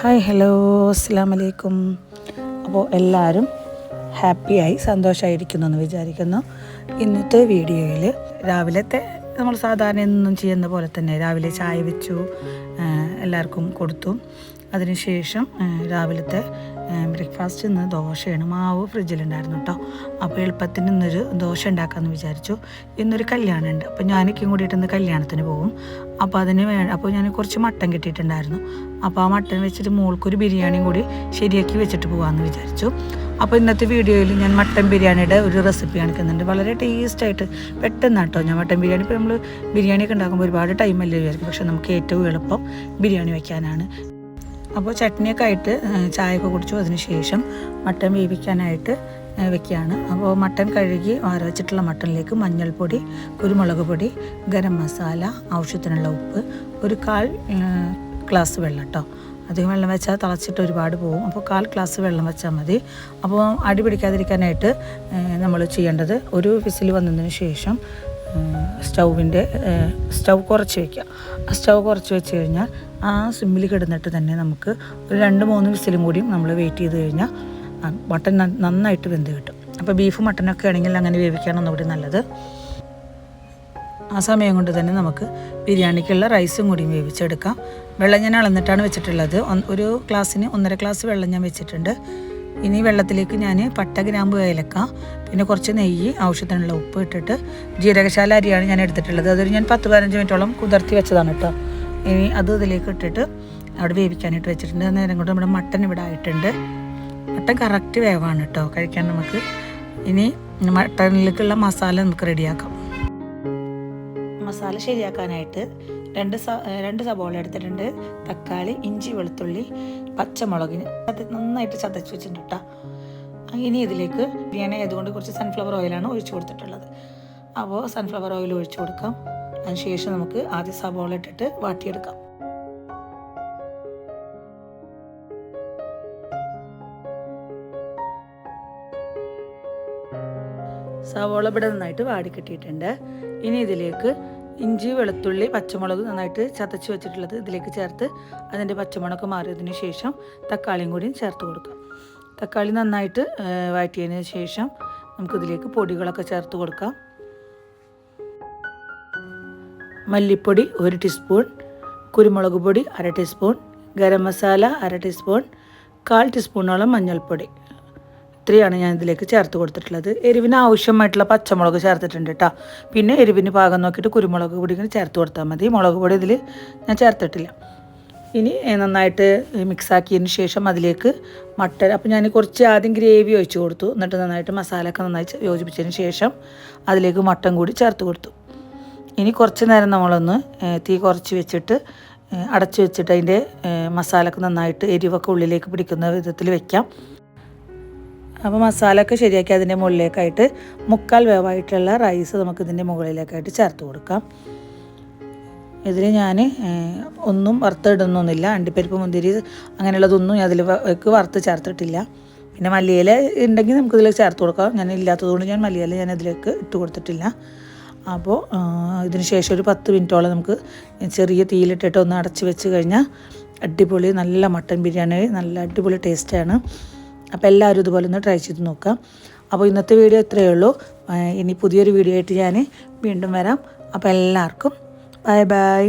Hi hello അസ്സാം വലൈക്കും അപ്പോൾ എല്ലാവരും ഹാപ്പിയായി സന്തോഷമായിരിക്കുന്നു എന്ന് വിചാരിക്കുന്നു. ഇന്നത്തെ വീഡിയോയിൽ രാവിലത്തെ നമ്മൾ സാധാരണ എന്നും ചെയ്യുന്ന പോലെ തന്നെ രാവിലെ ചായ വെച്ചു എല്ലാവർക്കും കൊടുത്തു. അതിനുശേഷം രാവിലത്തെ ബ്രേക്ക്ഫാസ്റ്റ് ഇന്ന് ദോശയാണ്. മാവ് ഫ്രിഡ്ജിലുണ്ടായിരുന്നു കേട്ടോ അപ്പോൾ എളുപ്പത്തിന് ഇന്നൊരു ദോശ ഉണ്ടാക്കാമെന്ന് വിചാരിച്ചു. ഇന്നൊരു കല്യാണം ഉണ്ട് അപ്പോൾ ഞാനൊക്കെയും കൂടിയിട്ട് ഇന്ന് കല്യാണത്തിന് പോകും. അപ്പോൾ അതിന് വേ അപ്പോൾ ഞാൻ കുറച്ച് മട്ടൻ കിട്ടിയിട്ടുണ്ടായിരുന്നു. അപ്പോൾ ആ മട്ടൻ വെച്ചിട്ട് മോൾക്കൊരു ബിരിയാണിയും കൂടി ശരിയാക്കി വെച്ചിട്ട് പോകാമെന്ന് വിചാരിച്ചു. അപ്പോൾ ഇന്നത്തെ വീഡിയോയിൽ ഞാൻ മട്ടൻ ബിരിയാണിയുടെ ഒരു റെസിപ്പി കാണിക്കുന്നുണ്ട്. വളരെ ടേസ്റ്റായിട്ട് പെട്ടെന്ന് കേട്ടോ ഞാൻ മട്ടൻ ബിരിയാണി ഇപ്പോൾ നമ്മൾ ബിരിയാണിയൊക്കെ ഉണ്ടാക്കുമ്പോൾ ഒരുപാട് ടൈമല്ലേ വിചാരിക്കും. പക്ഷേ നമുക്ക് ഏറ്റവും എളുപ്പം ബിരിയാണി വയ്ക്കാനാണ് അപ്പോൾ ചട്നിയൊക്കെ ആയിട്ട് ചായയൊക്കെ കുടിച്ചു. അതിന് ശേഷം മട്ടൻ വേവിക്കാനായിട്ട് വെക്കുകയാണ്. അപ്പോൾ മട്ടൻ കഴുകി വരച്ചിട്ടുള്ള മട്ടനിലേക്ക് മഞ്ഞൾപ്പൊടി കുരുമുളക് പൊടി ഗരം മസാല ആവശ്യത്തിനുള്ള ഉപ്പ് ഒരു കാൽ ഗ്ലാസ് വെള്ളം കേട്ടോ അധികം വെള്ളം വെച്ചാൽ തിളച്ചിട്ട് ഒരുപാട് പോകും. അപ്പോൾ കാൽ ഗ്ലാസ് വെള്ളം വെച്ചാൽ മതി. അപ്പോൾ അടി പിടിക്കാതിരിക്കാനായിട്ട് നമ്മൾ ചെയ്യേണ്ടത് ഒരു വിസിൽ വന്നതിന് ശേഷം സ്റ്റൗവിന്റെ സ്റ്റൗ കുറച്ച് വയ്ക്കുക ആ സ്റ്റൗ കുറച്ച് വെച്ച് കഴിഞ്ഞാൽ ആ സിമ്മിൽ കിടന്നിട്ട് തന്നെ നമുക്ക് ഒരു രണ്ട് മൂന്ന് വിസിലും കൂടിയും നമ്മൾ വെയിറ്റ് ചെയ്ത് കഴിഞ്ഞാൽ മട്ടൻ നന്നായിട്ട് വെന്ത് കിട്ടും. അപ്പോൾ ബീഫ് മട്ടനൊക്കെ ആണെങ്കിൽ അങ്ങനെ വേവിക്കുകയാണ് ഒന്നുകൂടി നല്ലത്. ആ സമയം കൊണ്ട് തന്നെ നമുക്ക് ബിരിയാണിക്കുള്ള റൈസും കൂടി വേവിച്ചെടുക്കാം. വെള്ളം ഞാൻ അളന്നിട്ടാണ് വെച്ചിട്ടുള്ളത്. ഒരു ഗ്ലാസ്സിന് ഒന്നര ഗ്ലാസ് വെള്ളം ഞാൻ വെച്ചിട്ടുണ്ട്. ഇനി വെള്ളത്തിലേക്ക് ഞാൻ പട്ട ഗ്രാമ്പ് ഏലക്ക പിന്നെ കുറച്ച് നെയ്യ് ആവശ്യത്തിനുള്ള ഉപ്പ് ഇട്ടിട്ട് ജീരകശാല അരിയാണ് ഞാൻ എടുത്തിട്ടുള്ളത്. അതൊരു ഞാൻ പത്ത് പതിനഞ്ച് മിനിറ്റോളം കുതിർത്തി വെച്ചതാണ് കേട്ടോ ഇനി അത് ഇതിലേക്ക് ഇട്ടിട്ട് അവിടെ വേവിക്കാനായിട്ട് വെച്ചിട്ടുണ്ട്. നേരം കൊണ്ട് നമ്മുടെ മട്ടൻ ഇവിടെ ആയിട്ടുണ്ട്. മട്ടൻ കറക്റ്റ് വേവാണ് കേട്ടോ കഴിക്കാൻ നമുക്ക് ഇനി മട്ടനിലേക്കുള്ള മസാല നമുക്ക് റെഡിയാക്കാം മസാല ശരിയാക്കാനായിട്ട് രണ്ട് സ രണ്ട് സബോള എടുത്തിട്ടുണ്ട്. തക്കാളി ഇഞ്ചി വെളുത്തുള്ളി പച്ചമുളകിന് അത് നന്നായിട്ട് ചതച്ച് വെച്ചിട്ടുണ്ട് കേട്ടോ ഇനി ഇതിലേക്ക് ബിരിയാണി ആയതുകൊണ്ട് കുറച്ച് സൺഫ്ലവർ ഓയിലാണ് ഒഴിച്ചു കൊടുത്തിട്ടുള്ളത്. അപ്പോൾ സൺഫ്ലവർ ഓയിൽ ഒഴിച്ചു കൊടുക്കാം. അതിനുശേഷം നമുക്ക് ആദ്യം സബോള ഇട്ടിട്ട് വാട്ടിയെടുക്കാം. സവോള ഇവിടെ നന്നായിട്ട് വാടി കിട്ടിയിട്ടുണ്ട്. ഇനി ഇതിലേക്ക് ഇഞ്ചി വെളുത്തുള്ളി പച്ചമുളക് നന്നായിട്ട് ചതച്ച് വെച്ചിട്ടുള്ളത് ഇതിലേക്ക് ചേർത്ത് അതിന്റെ പച്ചമുളക് മാറിയതിന് ശേഷം തക്കാളിയും കൂടിയും ചേർത്ത് കൊടുക്കാം. തക്കാളി നന്നായിട്ട് വഴറ്റിയതിന് ശേഷം നമുക്കിതിലേക്ക് പൊടികളൊക്കെ ചേർത്ത് കൊടുക്കാം. മല്ലിപ്പൊടി ഒരു ടീസ്പൂൺ കുരുമുളക് പൊടി അര ടീസ്പൂൺ ഗരം മസാല അര ടീസ്പൂൺ കാൽ ടീസ്പൂണോളം മഞ്ഞൾപ്പൊടി. ഇത്രയാണ് ഞാൻ ഇതിലേക്ക് ചേർത്ത് കൊടുത്തിട്ടുള്ളത്. എരിവിന് ആവശ്യമായിട്ടുള്ള പച്ചമുളക് ചേർത്തിട്ടുണ്ട് കേട്ടോ. പിന്നെ എരിവിന് പാകം നോക്കിയിട്ട് കുരുമുളക് പൊടി ഇങ്ങനെ ചേർത്ത് കൊടുത്താൽ മതി. മുളക് പൊടി ഇതിൽ ഞാൻ ചേർത്തിട്ടില്ല. ഇനി നന്നായിട്ട് മിക്സാക്കിയതിന് ശേഷം അതിലേക്ക് മട്ടൻ അപ്പോൾ ഞാൻ കുറച്ച് ആദ്യം ഗ്രേവി ഒഴിച്ചു കൊടുത്തു. എന്നിട്ട് നന്നായിട്ട് മസാല ഒക്കെ നന്നായി യോജിപ്പിച്ചതിന് ശേഷം അതിലേക്ക് മട്ടൻ കൂടി ചേർത്ത് കൊടുത്തു. ഇനി കുറച്ച് നേരം നമ്മളൊന്ന് തീ കുറച്ച് വെച്ചിട്ട് അടച്ചു വെച്ചിട്ട് അതിന്റെ മസാലയൊക്കെ നന്നായിട്ട് എരിവൊക്കെ ഉള്ളിലേക്ക് പിടിക്കുന്ന വിധത്തിൽ വെക്കാം. അപ്പോൾ മസാലയൊക്കെ ശരിയാക്കി അതിന്റെ മുകളിലേക്കായിട്ട് മുക്കാൽ വേവായിട്ടുള്ള റൈസ് നമുക്ക് ഇതിന്റെ മുകളിലേക്കായിട്ട് ചേർത്ത് കൊടുക്കാം. ഇതിൽ ഞാൻ ഒന്നും വറുത്തിടുന്നൊന്നുമില്ല. അണ്ടിപ്പരിപ്പ് മുന്തിരി അങ്ങനെയുള്ളതൊന്നും അതിൽ വറുത്ത് ചേർത്തിട്ടില്ല. പിന്നെ മല്ലിയില ഉണ്ടെങ്കിൽ ഇതിലേക്ക് ചേർത്ത് കൊടുക്കാം. ഞാൻ ഇല്ലാത്തതുകൊണ്ട് ഞാൻ മല്ലിയില ഞാൻ അതിലേക്ക് ഇട്ട് കൊടുത്തിട്ടില്ല. അപ്പോൾ ഇതിന് ശേഷം ഒരു പത്ത് മിനിറ്റോളം നമുക്ക് ചെറിയ തീയിലിട്ടിട്ട് ഒന്ന് അടച്ച് വെച്ച് കഴിഞ്ഞാൽ അടിപൊളി നല്ല മട്ടൻ ബിരിയാണി നല്ല അടിപൊളി ടേസ്റ്റാണ് അപ്പോൾ എല്ലാവരും ഇതുപോലെ ഒന്ന് ട്രൈ ചെയ്ത് നോക്കാം. അപ്പോൾ ഇന്നത്തെ വീഡിയോ ഇത്രയേ ഉള്ളൂ. ഇനി പുതിയൊരു വീഡിയോ ആയിട്ട് ഞാൻ വീണ്ടും വരാം. അപ്പോൾ എല്ലാവർക്കും ബൈ ബൈ